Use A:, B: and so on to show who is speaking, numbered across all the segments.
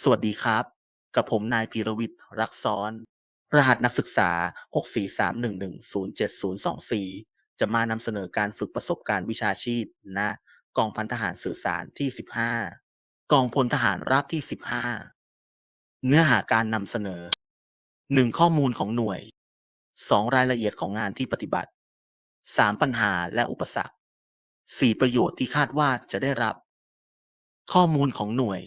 A: สวัสดีครับ กับผมนายพีรวิทย์รักซ้อน รหัสนักศึกษา 6431107024 จะมานำเสนอการฝึกประสบการณ์วิชาชีพณกองพันทหารสื่อสารที่ 15 กองพลทหารราบที่ 15 เนื้อหาการนำเสนอ 1. ข้อมูลของหน่วย 2. รายละเอียดของงานที่ปฏิบัติ 3. ปัญหาและอุปสรรค 4. ประโยชน์ที่คาดว่าจะได้รับ ข้อมูลของหน่วย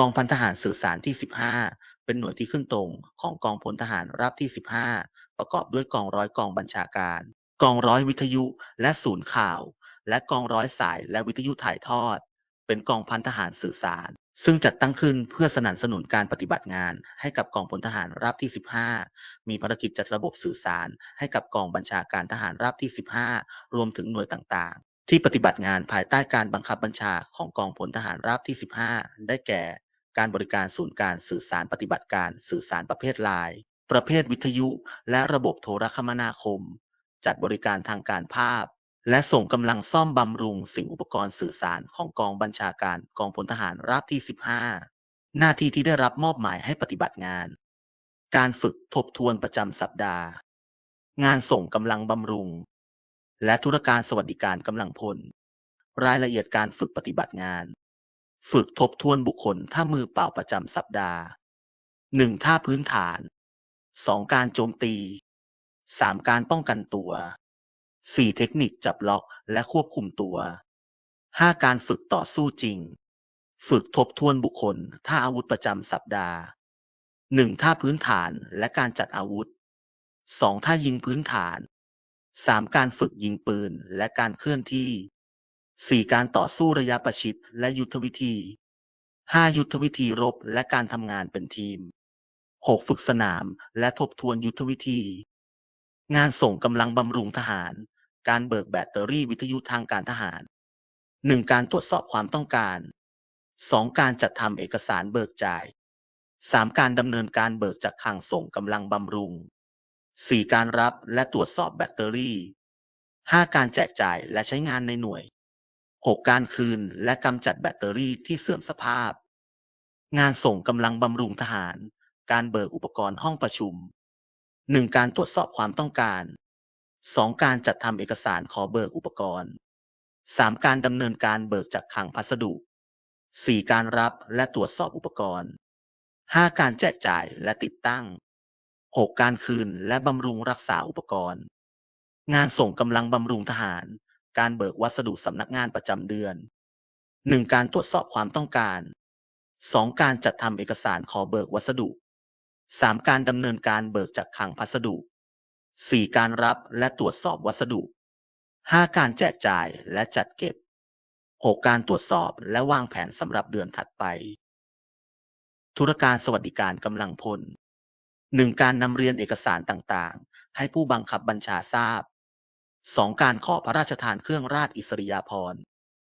A: กองพันทหารสื่อสารที่ 15 เป็นหน่วยที่ขึ้นตรงของกองพลทหารราบที่ 15 ประกอบด้วยกองร้อยกองบัญชาการ กองร้อยวิทยุและศูนย์ข่าว และกองร้อยสายและวิทยุถ่ายทอด เป็นกองพันทหารสื่อสาร ซึ่งจัดตั้งขึ้นเพื่อสนับสนุนการปฏิบัติงาน ให้กับกองพลทหารราบที่ 15 มีภารกิจจัดระบบสื่อสาร ให้กับกองบัญชาการทหารราบที่ 15 รวมถึงหน่วยต่างๆที่ปฏิบัติงานภายใต้การบังคับบัญชาของกองพลทหารราบที่ 15 ได้แก่ การบริการศูนย์การสื่อสารปฏิบัติการสื่อสารประเภทไลน์ประเภทวิทยุ และระบบโทรคมนาคม จัดบริการทางการภาพ และส่งกำลังซ่อมบำรุงสิ่งอุปกรณ์สื่อสารของกองบัญชาการกองพลทหารราบที่ 15 หน้าที่ที่ได้รับมอบหมายให้ปฏิบัติงาน การฝึกทบทวนประจำสัปดาห์ งานส่งกำลังบำรุง และธุรการสวัสดิการกำลังพล รายละเอียดการฝึกปฏิบัติงาน ฝึกทบทวนบุคคลท่ามือเปล่าประจำสัปดาห์ 1. ท่าพื้นฐาน 2. การโจมตี 3. การป้องกันตัว 4. เทคนิคจับล็อกและควบคุมตัว 5. การฝึกต่อสู้จริง ฝึกทบทวนบุคคลท่าอาวุธประจำสัปดาห์ 1. ท่าพื้นฐานและการจัดอาวุธ 2. ท่ายิงพื้นฐาน 3. การฝึกยิงปืนและการเคลื่อนที่ 4. การต่อสู้ระยะประชิดและยุทธวิธี 5. ยุทธวิธีรบและการทำงานเป็นทีม 6. ฝึกสนามและทบทวนยุทธวิธี งานส่งกำลังบำรุงทหาร การเบิกแบตเตอรี่วิทยุทางการทหาร 1. การตรวจสอบความต้องการ 2. การจัดทำเอกสารเบิกจ่าย 3. การดำเนินการเบิกจากคลังส่งกำลังบำรุง 4. การรับและตรวจสอบแบตเตอรี่ 5. การแจกจ่ายและใช้งานในหน่วย 6. การคืนและกำจัดแบตเตอรี่ที่เสื่อมสภาพ งานส่งกำลังบำรุงทหาร การเบิกอุปกรณ์ห้องประชุม 1. การตรวจสอบความต้องการ 2. การจัดทำเอกสารขอเบิกอุปกรณ์ 3. การดำเนินการเบิกจากคลังพัสดุ 4. การรับและตรวจสอบอุปกรณ์ 5. การแจกจ่ายและติดตั้ง 6. การคืนและบำรุงรักษาอุปกรณ์ งานส่งกำลังบำรุงทหาร การเบิกวัสดุสำนักงานประจำเดือน 1. การตรวจสอบความต้องการ 2. การจัดทำเอกสารขอเบิกวัสดุ 3. การดำเนินการเบิกจากคลังพัสดุ 4. การรับและตรวจสอบวัสดุ 5. การแจกจ่ายและจัดเก็บ 6. การตรวจสอบและวางแผนสำหรับเดือนถัดไป ธุรการสวัสดิการกำลังพล 1. การนำเรียนเอกสารต่างๆ ให้ผู้บังคับบัญชาทราบ 2. การขอพระราชทานเครื่องราชอิสริยาภรณ์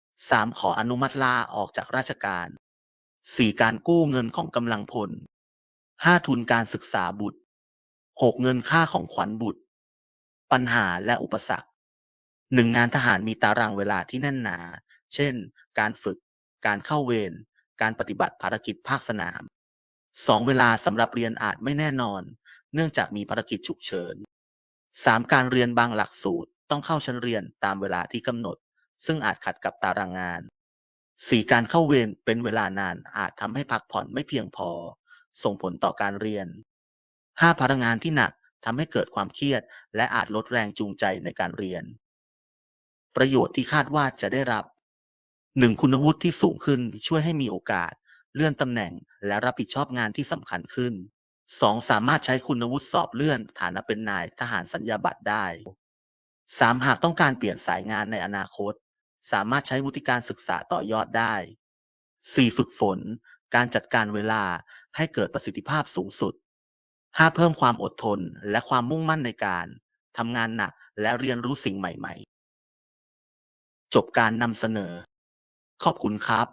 A: 3. ขออนุมัติลาออกจากราชการ 4. การกู้เงินของกำลังพล 5. ทุนการศึกษาบุตร 6. เงินค่าของขวัญบุตร ปัญหาและอุปสรรค 1. งานทหารมีตารางเวลาที่แน่นหนา เช่น การฝึก การเข้าเวร การปฏิบัติภารกิจภาคสนาม 2. เวลาสำหรับเรียนอาจไม่แน่นอน เนื่องจากมีภารกิจฉุกเฉิน 3. การเรียนบางหลักสูตร ต้องเข้าชั้นเรียนตามเวลาที่กำหนด ซึ่งอาจขัดกับตารางงาน 4. การเข้าเวรเป็นเวลานานอาจทำให้พักผ่อนไม่เพียงพอ ส่งผลต่อการเรียน 5. พลังงานที่หนักทำให้เกิดความเครียด และอาจลดแรงจูงใจในการเรียน ประโยชน์ที่คาดว่าจะได้รับ 1. คุณวุฒิที่สูงขึ้นช่วยให้มีโอกาส เลื่อนตำแหน่งและรับผิดชอบงานที่สำคัญขึ้น 2. สามารถใช้คุณวุฒิสอบเลื่อนฐานะเป็นนายทหารสัญญาบัตรได้ 3. หากต้องการเปลี่ยนสายงานในอนาคต สามารถใช้วุฒิการศึกษาต่อยอดได้ 4. ฝึกฝน การจัดการเวลาให้เกิดประสิทธิภาพสูงสุด 5. เพิ่มความอดทนและความมุ่งมั่นในการทำงานหนักและเรียนรู้สิ่งใหม่ ๆ จบการนำเสนอ ขอบคุณครับ